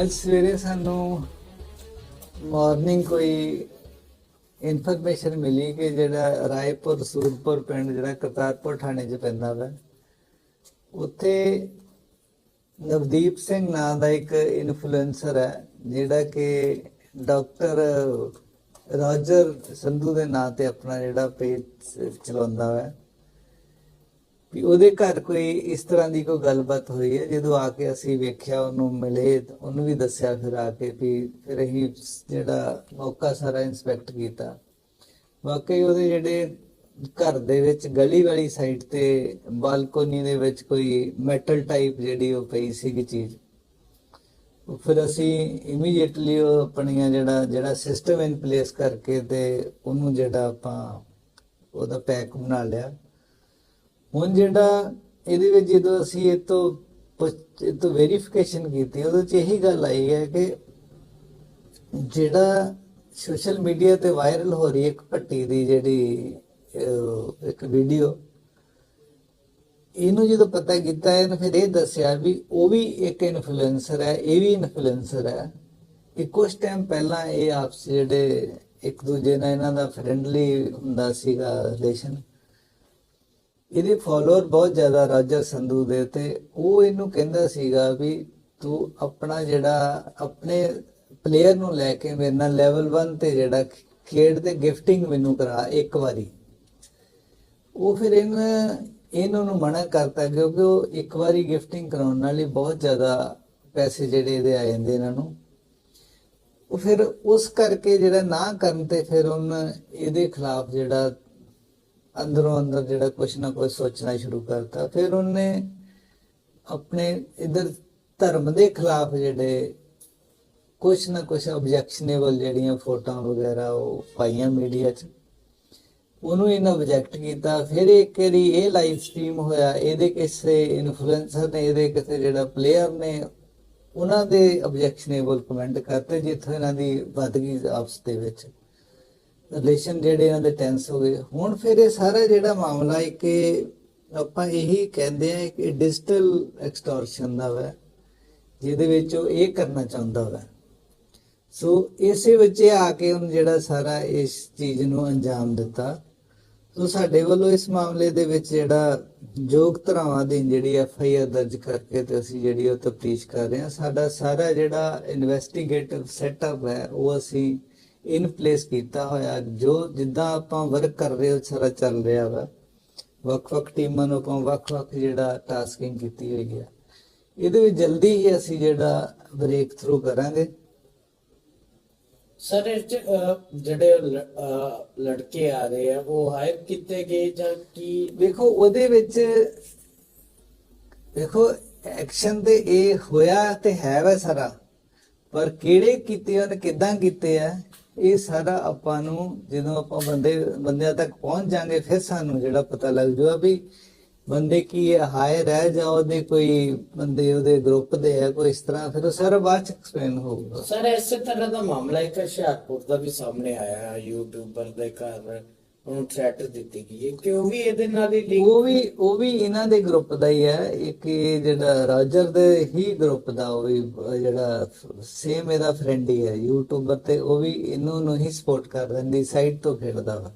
ਅੱਜ ਸਵੇਰੇ ਸਾਨੂੰ ਮਾਰਨਿੰਗ ਕੋਈ ਇਨਫੋਰਮੇਸ਼ਨ ਮਿਲੀ ਕਿ ਜਿਹੜਾ ਰਾਏਪੁਰ, ਸੂਰਪੁਰ ਪਿੰਡ, ਜਿਹੜਾ ਕਰਤਾਰਪੁਰ ਥਾਣੇ 'ਚ ਪੈਂਦਾ ਵਾ, ਉੱਥੇ ਨਵਦੀਪ ਸਿੰਘ ਨਾਂ ਦਾ ਇੱਕ ਇਨਫਲੂਐਂਸਰ ਹੈ, ਜਿਹੜਾ ਕਿ ਡਾਕਟਰ ਰਾਜਰ ਸੰਧੂ ਦੇ ਨਾਂ ਤੇ ਆਪਣਾ ਜਿਹੜਾ ਪੇਜ ਚਲਾਉਂਦਾ ਹੈ ਵੀ ਉਹਦੇ ਘਰ ਕੋਈ ਇਸ ਤਰ੍ਹਾਂ ਦੀ ਕੋਈ ਗੱਲਬਾਤ ਹੋਈ ਹੈ? ਜਦੋਂ ਆ ਕੇ ਅਸੀਂ ਵੇਖਿਆ, ਉਹਨੂੰ ਮਿਲੇ, ਤਾਂ ਉਹਨੂੰ ਵੀ ਦੱਸਿਆ ਫਿਰ ਆ ਕੇ ਵੀ ਫਿਰ ਅਸੀਂ ਜਿਹੜਾ ਮੌਕਾ ਸਾਰਾ ਇਨਸਪੈਕਟ ਕੀਤਾ। ਵਾਕਈ ਉਹਦੇ ਜਿਹੜੇ ਘਰ ਦੇ ਵਿੱਚ ਗਲੀ ਵਾਲੀ ਸਾਈਡ ਤੇ ਬਾਲਕੋਨੀ ਦੇ ਵਿੱਚ ਕੋਈ ਮੈਟਲ ਟਾਈਪ ਜਿਹੜੀ ਉਹ ਪਈ ਸੀਗੀ ਚੀਜ਼ ਫਿਰ ਅਸੀਂ ਇਮੀਡੀਏਟਲੀ ਉਹ ਆਪਣੀਆਂ ਜਿਹੜਾ ਜਿਹੜਾ ਸਿਸਟਮ ਇਨ ਪਲੇਸ ਕਰਕੇ ਤੇ ਉਹਨੂੰ ਜਿਹੜਾ ਆਪਾਂ ਉਹਦਾ ਪੈਕ ਬਣਾ ਲਿਆ। ਹੁਣ ਜਿਹੜਾ ਇਹਦੇ ਵਿੱਚ ਜਦੋਂ ਅਸੀਂ ਇਹ ਤੋਂ ਇਹ ਤੋਂ ਵੈਰੀਫਿਕੇਸ਼ਨ ਕੀਤੀ, ਉਹਦੇ ਚ ਇਹੀ ਗੱਲ ਆਈ ਹੈ ਕਿ ਜਿਹੜਾ ਸੋਸ਼ਲ ਮੀਡੀਆ ਤੇ ਵਾਇਰਲ ਹੋ ਰਹੀ ਇੱਕ ਭੱਟੀ ਦੀ ਜਿਹੜੀ ਇੱਕ ਵੀਡੀਓ ਇਹਨੂੰ ਜਦੋਂ ਪਤਾ ਕੀਤਾ, ਇਹਨੇ ਫਿਰ ਇਹ ਦੱਸਿਆ ਵੀ ਉਹ ਵੀ ਇੱਕ ਇਨਫਲੂਐਂਸਰ ਹੈ, ਇਹ ਵੀ ਇਨਫਲੂਐਂਸਰ ਹੈ ਕਿ ਕੁਝ ਟਾਈਮ ਪਹਿਲਾਂ ਇਹ ਆਪਸ ਜਿਹੜੇ ਇੱਕ ਦੂਜੇ ਨਾਲ ਇਹਨਾਂ ਦਾ ਫ੍ਰੈਂਡਲੀ ਹੁੰਦਾ ਸੀਗਾ ਰਿਲੇਸ਼ਨ ਇਹਦੇ ਫਾਲੋਅਰ ਬਹੁਤ ਜ਼ਿਆਦਾ ਰਾਜਾ ਸੰਧੂ ਦੇ ਤੇ ਉਹ ਇਹਨੂੰ ਕਹਿੰਦਾ ਸੀਗਾ ਵੀ ਤੂੰ ਆਪਣਾ ਜਿਹੜਾ, ਆਪਣੇ ਪਲੇਅਰ ਨੂੰ ਲੈ ਕੇ ਮੇਰੇ ਨਾਲ ਲੈਵਲ 1 ਤੇ ਜਿਹੜਾ ਖੇਡ ਤੇ ਗਿਫਟਿੰਗ ਮੈਨੂੰ ਕਰਾ ਇੱਕ ਵਾਰੀ। ਉਹ ਫਿਰ ਇਹਨਾਂ ਇਹਨਾਂ ਨੂੰ ਮਨਾ ਕਰਤਾ ਕਿਉਂਕਿ ਉਹ ਇੱਕ ਵਾਰੀ ਗਿਫਟਿੰਗ ਕਰਾਉਣ ਨਾਲ ਹੀ ਬਹੁਤ ਜ਼ਿਆਦਾ ਪੈਸੇ ਜਿਹੜੇ ਇਹਦੇ ਆ ਜਾਂਦੇ ਇਹਨਾਂ ਨੂੰ। ਉਹ ਫਿਰ ਉਸ ਕਰਕੇ ਜਿਹੜਾ ਨਾ ਕਰਨ ਤੇ ਫਿਰ ਉਹਨ ਇਹਦੇ ਖਿਲਾਫ ਜਿਹੜਾ ਅੰਦਰੋਂ ਅੰਦਰ ਜਿਹੜਾ ਕੁਛ ਨਾ ਕੁਛ ਸੋਚਣਾ ਸ਼ੁਰੂ ਕਰਤਾ। ਫਿਰ ਉਹਨੇ ਆਪਣੇ ਇਧਰ ਧਰਮ ਦੇ ਖਿਲਾਫ ਜਿਹੜੇ ਕੁਛ ਨਾ ਕੁਛ ਆਬਜੈਕਸ਼ਨੇਬਲ ਜਿਹੜੀਆਂ ਫੋਟੋਆਂ ਵਗੈਰਾ ਉਹ ਪਾਈਆਂ ਮੀਡੀਆ 'ਚ। ਉਹਨੂੰ ਇਹਨਾਂ ਆਬਜੈਕਟ ਕੀਤਾ। ਫਿਰ ਇੱਕ ਵਾਰੀ ਇਹ ਲਾਈਵ ਸਟ੍ਰੀਮ ਹੋਇਆ। ਇਹਦੇ ਕਿਸੇ ਇਨਫਲੂਐਂਸਰ ਨੇ, ਇਹਦੇ ਕਿਸੇ ਜਿਹੜਾ ਪਲੇਅਰ ਨੇ, ਉਹਨਾਂ ਦੇ ਆਬਜੈਕਸ਼ਨੇਬਲ ਕਮੈਂਟ ਕਰਤੇ, ਜਿੱਥੇ ਇਹਨਾਂ ਦੀ ਵੱਧ ਗਈ ਆਪਸ ਦੇ ਵਿੱਚ। ਰਿਲੇਸ਼ਨ ਜਿਹੜੇ ਇਹਨਾਂ ਦੇ ਟੈਂਸ ਹੋ ਗਏ। ਹੁਣ ਫਿਰ ਇਹ ਸਾਰਾ ਜਿਹੜਾ ਮਾਮਲਾ ਹੈ ਆਪਾਂ ਇਹੀ ਕਹਿੰਦੇ ਆ ਕਿ ਡਿਜੀਟਲ ਐਕਸਟੋਰਸ਼ਨ ਦਾ ਵਾ, ਜਿਹਦੇ ਵਿੱਚ ਉਹ ਇਹ ਕਰਨਾ ਚਾਹੁੰਦਾ ਵਾ। ਸੋ ਇਸੇ ਵਿੱਚ ਆ ਕੇ ਉਹਨ ਜਿਹੜਾ ਸਾਰਾ ਇਸ ਚੀਜ਼ ਨੂੰ ਅੰਜਾਮ ਦਿੱਤਾ। ਸੋ ਸਾਡੇ ਵੱਲੋਂ ਇਸ ਮਾਮਲੇ ਦੇ ਵਿੱਚ ਜਿਹੜਾ ਯੋਗ ਧਰਾਵਾਂ ਦੀ ਜਿਹੜੀ ਐਫ ਆਈ ਆਰ ਦਰਜ ਕਰਕੇ ਤੇ ਅਸੀਂ ਜਿਹੜੀ ਉਹ ਤਫਤੀਸ਼ ਕਰ ਰਹੇ ਹਾਂ। ਸਾਡਾ ਸਾਰਾ ਜਿਹੜਾ ਇਨਵੈਸਟੀਗੇਟਿਵ ਸੈਟਅਪ ਹੈ, ਉਹ ਅਸੀਂ ਇਨ ਪਲੇਸ ਕੀਤਾ ਹੋਇਆ ਜੋ ਜਿੱਦਾਂ ਆਪਾਂ ਵਰਕ ਕਰ ਰਹੇ ਹਾਂ ਸਾਰਾ ਚੱਲ ਰਿਹਾ ਵਾ। ਵੱਖ-ਵੱਖ ਟੀਮਾਂ ਨੂੰ ਆਪਾਂ ਵੱਖ-ਵੱਖ ਜਿਹੜਾ ਟਾਸਕਿੰਗ ਕੀਤੀ ਹੋਈ ਹੈ ਇਹਦੇ ਵਿੱਚ ਜਲਦੀ ਹੀ ਅਸੀਂ ਜਿਹੜਾ ਬ੍ਰੇਕ ਥਰੂ ਕਰਾਂਗੇ। ਸਰ ਜਿਹੜੇ ਲੜਕੇ ਆ ਰਹੇ ਆ ਉਹ ਹਾਇਰ ਕੀਤੇ ਗਏ ਜਾਂ ਕੀ? ਵੇਖੋ ਉਹਦੇ ਵਿੱਚ ਵੇਖੋ ਐਕਸ਼ਨ ਤੇ ਇਹ ਹੋਇਆ ਤੇ ਹੈ ਵਾ ਸਾਰਾ ਪਰ ਕਿਹੜੇ ਕੀਤੇ ਹਨ ਕਿਦਾਂ ਕੀਤੇ ਆ ਇਹ ਸਾਰਾ ਆਪਾਂ ਨੂੰ ਜਦੋਂ ਆਪਾਂ ਬੰਦੇ, ਬੰਦਿਆਂ ਤੱਕ ਪਹੁੰਚ ਜਾਾਂਗੇ, ਫਿਰ ਸਾਨੂੰ ਜਿਹੜਾ ਪਤਾ ਲੱਗ ਜਾਊਗਾ ਵੀ ਬੰਦੇ ਕੀ ਹਾਇਰ ਹੈ ਜਾਂ ਉਹਦੇ ਕੋਈ ਬੰਦੇ ਉਹਦੇ ਗਰੁੱਪ ਦੇ ਹੈ, ਕੋਈ ਇਸ ਤਰ੍ਹਾਂ, ਫਿਰ ਉਹ ਸਾਰਾ ਬਾਅਦ ਚ ਐਕਸਪਲੇਨ ਹੋਊਗਾ। ਸਰ ਇਸੇ ਤਰ੍ਹਾਂ ਦਾ ਮਾਮਲਾ ਇੱਕ ਹੁਸ਼ਿਆਰਪੁਰ ਦਾ ਵੀ ਸਾਹਮਣੇ ਆਇਆ, ਯੂਟਿਊਬਰ ਦੇ ਘਰ। ਉਹਨੂੰ ਥ੍ਰੈਟ ਦਿੱਤੀ ਗਈ ਹੈ ਕਿ ਉਹ ਵੀ ਇਹਦੇ ਨਾਲ ਹੀ ਲਿੰਕ ਉਹ ਵੀ ਉਹ ਵੀ ਇਹਨਾਂ ਦੇ ਗਰੁੱਪ ਦਾ ਹੀ ਹੈ। ਇੱਕ ਇਹ ਜਿਹੜਾ ਰਾਜਰ ਦੇ ਹੀ ਗਰੁੱਪ ਦਾ ਉਹ ਵੀ, ਅਹ ਜਿਹੜਾ ਸੇਮ ਇਹਦਾ ਫਰੈਂਡ ਹੀ ਹੈ। ਯੂਟਿਊਬਰ ਤੇ ਉਹ ਵੀ ਇਹਨੂੰ ਨੂੰ ਹੀ ਸਪੋਰਟ ਕਰ ਦਿੰਦੀ ਸਾਈਡ ਤੋਂ ਖੇਡਦਾ ਵਾ।